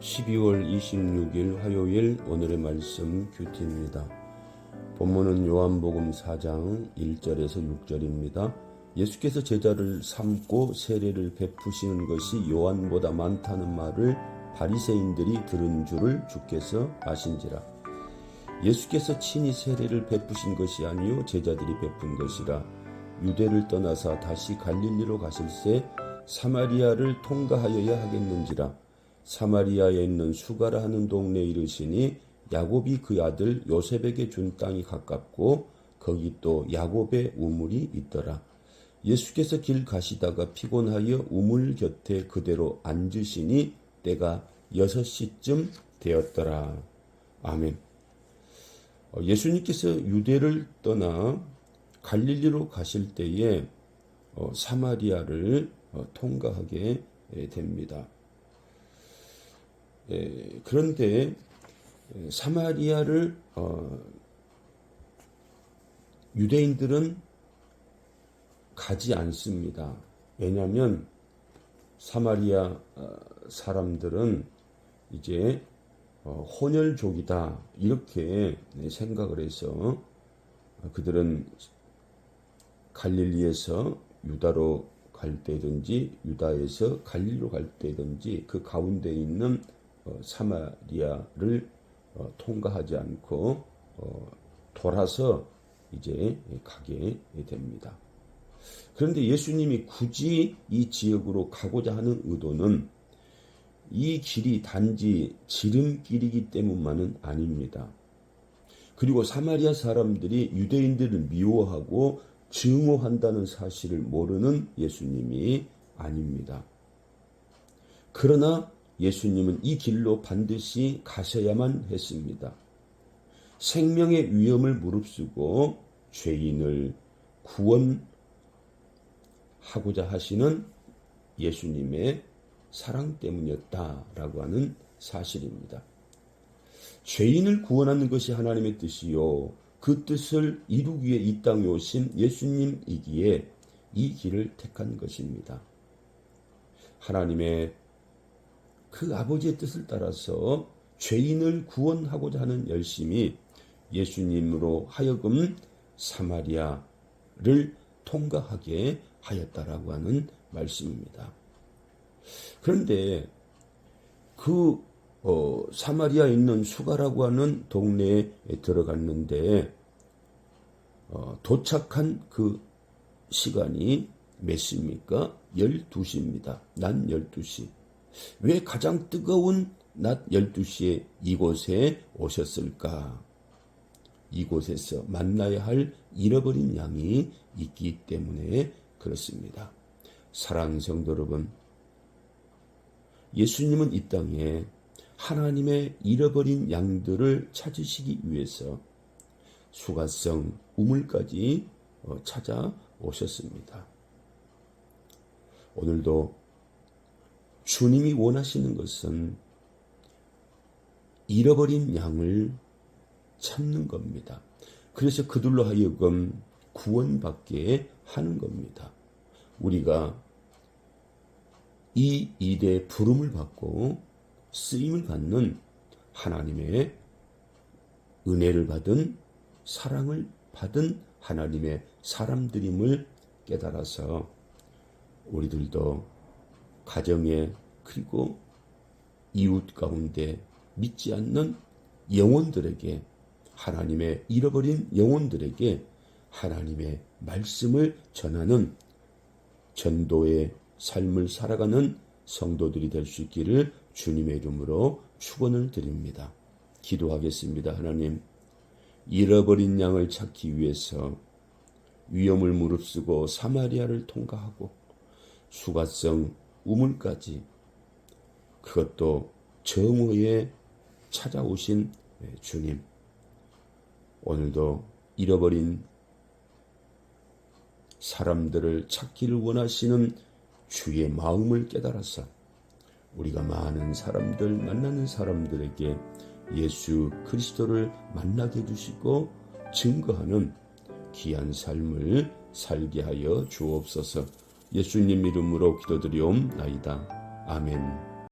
12월 26일 화요일 오늘의 말씀 큐티입니다. 본문은 요한복음 4장 1절에서 6절입니다. 예수께서 제자를 삼고 세례를 베푸시는 것이 요한보다 많다는 말을 바리새인들이 들은 줄을 주께서 아신지라. 예수께서 친히 세례를 베푸신 것이 아니요 제자들이 베푼 것이라. 유대를 떠나서 다시 갈릴리로 가실새 사마리아를 통과하여야 하겠는지라. 사마리아에 있는 수가라 하는 동네에 이르시니 야곱이 그 아들 요셉에게 준 땅이 가깝고 거기 또 야곱의 우물이 있더라. 예수께서 길 가시다가 피곤하여 우물 곁에 그대로 앉으시니 때가 여섯 시쯤 되었더라. 아멘. 어, 예수님께서 유대를 떠나 갈릴리로 가실 때에 어, 사마리아를 어, 통과하게 됩니다. 예, 그런데 사마리아를 유대인들은 가지 않습니다. 왜냐하면 사마리아 사람들은 이제 혼혈족이다 이렇게 생각을 해서 그들은 갈릴리에서 유다로 갈 때든지 유다에서 갈릴리로 갈 때든지 그 가운데 있는 사마리아를 통과하지 않고 돌아서 이제 가게 됩니다. 그런데 예수님이 굳이 이 지역으로 가고자 하는 의도는 이 길이 단지 지름길이기 때문만은 아닙니다. 그리고 사마리아 사람들이 유대인들을 미워하고 증오한다는 사실을 모르는 예수님이 아닙니다. 그러나 예수님은 이 길로 반드시 가셔야만 했습니다. 생명의 위험을 무릅쓰고 죄인을 구원하고자 하시는 예수님의 사랑 때문이었다라고 하는 사실입니다. 죄인을 구원하는 것이 하나님의 뜻이요. 그 뜻을 이루기 위해 이 땅에 오신 예수님이기에 이 길을 택한 것입니다. 하나님의 그 아버지의 뜻을 따라서 죄인을 구원하고자 하는 열심이 예수님으로 하여금 사마리아를 통과하게 하였다라고 하는 말씀입니다. 그런데 그 어, 사마리아에 있는 수가라고 하는 동네에 들어갔는데 어, 도착한 그 시간이 몇 시입니까? 12시입니다. 낮 12시. 왜 가장 뜨거운 낮 12시에 이곳에 오셨을까? 이곳에서 만나야 할 잃어버린 양이 있기 때문에 그렇습니다. 사랑하는 성도 여러분, 예수님은 이 땅에 하나님의 잃어버린 양들을 찾으시기 위해서 수가성 우물까지 어, 찾아오셨습니다. 오늘도 주님이 원하시는 것은 잃어버린 양을 찾는 겁니다. 그래서 그들로 하여금 구원받게 하는 겁니다. 우리가 이 일에 부름을 받고 쓰임을 받는 하나님의 은혜를 받은 사랑을 받은 하나님의 사람들임을 깨달아서 우리들도 가정에 그리고 이웃 가운데 믿지 않는 영혼들에게 하나님의 잃어버린 영혼들에게 하나님의 말씀을 전하는 전도의 삶을 살아가는 성도들이 될 수 있기를 주님의 이름으로 축원을 드립니다. 기도하겠습니다. 하나님 잃어버린 양을 찾기 위해서 위험을 무릅쓰고 사마리아를 통과하고 수가성 우물까지 그것도 정오에 찾아오신 주님 오늘도 잃어버린 사람들을 찾기를 원하시는 주의 마음을 깨달아서 우리가 많은 사람들 만나는 사람들에게 예수 그리스도를 만나게 해주시고 증거하는 귀한 삶을 살게 하여 주옵소서 예수님 이름으로 기도드리옵나이다. 아멘.